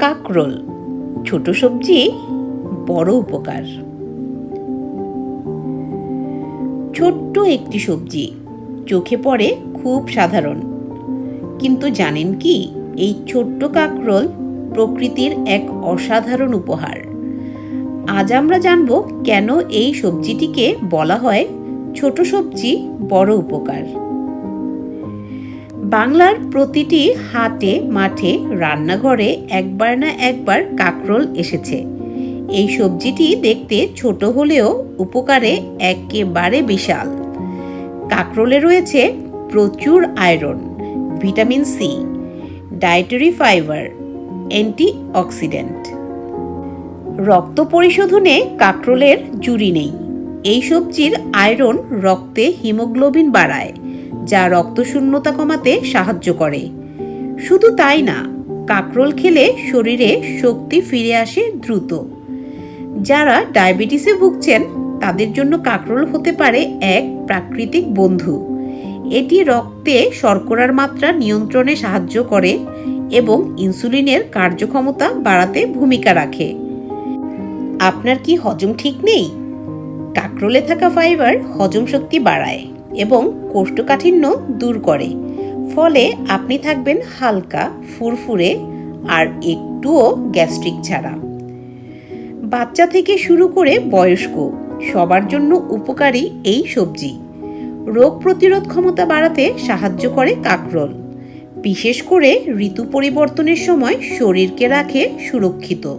কাকরোল। ছোট সবজি, বড় উপকার। ছোট্ট একটি সবজি চোখে পড়ে খুব সাধারণ। কিন্তু জানেন কি, এই ছোট্ট কাকরোল প্রকৃতির এক অসাধারণ উপহার। আজ আমরা জানব কেন এই সবজিটিকে বলা হয় ছোট সবজি, বড় উপকার। বাংলার প্রতিটি হাটে, মাঠে, রান্নাঘরে একবার না একবার কাকরোল এসেছে। এই সবজিটি দেখতে ছোট হলেও উপকারে একেবারে বিশাল। কাকরোলে রয়েছে প্রচুর iron, vitamin C, dietary fibre antioxidant রক্ত পরিশোধনে কাকরোলের জুড়ি নেই। এই সবজির আয়রন রক্তে হিমোগ্লোবিন বাড়ায়। যা রক্তশূন্যতা কমাতে সাহায্য করে। শুধু তাই না, কাকরোল খেলে শরীরে শক্তি ফিরে আসে দ্রুত। যারা ডায়াবেটিসে ভুগছেন, তাদের জন্য কাকরোল হতে পারে এক প্রাকৃতিক বন্ধু। এটি রক্তে শর্করার মাত্রা নিয়ন্ত্রণে সাহায্য করে এবং ইনসুলিনের কার্যক্ষমতা বাড়াতে ভূমিকা রাখে। আপনার কি হজম ঠিক নেই? কাকরোলে থাকা ফাইবার হজম শক্তি বাড়ায়। এবং কোষ্ঠকাঠিন্য দূর করে। ফলে আপনি থাকবেন হালকা, ফুরফুরে আর একটুও গ্যাস্ট্রিক ছাড়া। বাচ্চা থেকে শুরু করে বয়স্ক, সবার জন্য উপকারী এই সবজি। রোগ প্রতিরোধ ক্ষমতা বাড়াতে সাহায্য করে কাকরোল। বিশেষ করে ঋতু পরিবর্তনের সময় শরীরকে রাখে সুরক্ষিত।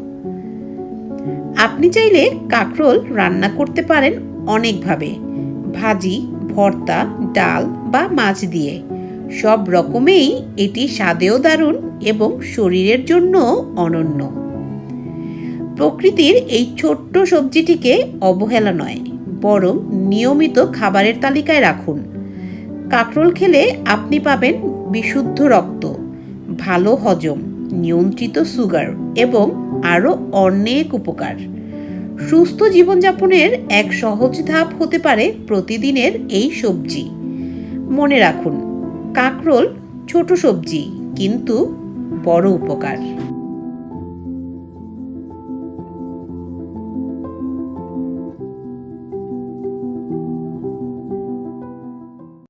আপনি চাইলে কাকরোল রান্না করতে পারেন অনেকভাবে। ভাজি ভর্তা, ডাল বা মাছ দিয়ে। সব রকমেই এটি স্বাদেও দারুণ এবং শরীরের জন্য অনন্য। প্রকৃতির এই ছোট্ট সবজিটিকে অবহেলা নয়, বরং নিয়মিত খাবারের তালিকায় রাখুন। কাঁকরোল খেলে আপনি পাবেন বিশুদ্ধ রক্ত, ভালো হজম, নিয়ন্ত্রিত সুগার এবং আরও অনেক উপকার। সুস্থ জীবনযাপনের এক সহজ ধাপ হতে পারে প্রতিদিনের এই সবজি। মনে রাখুন, কাঁকরোল ছোট সবজি, কিন্তু বড় উপকার।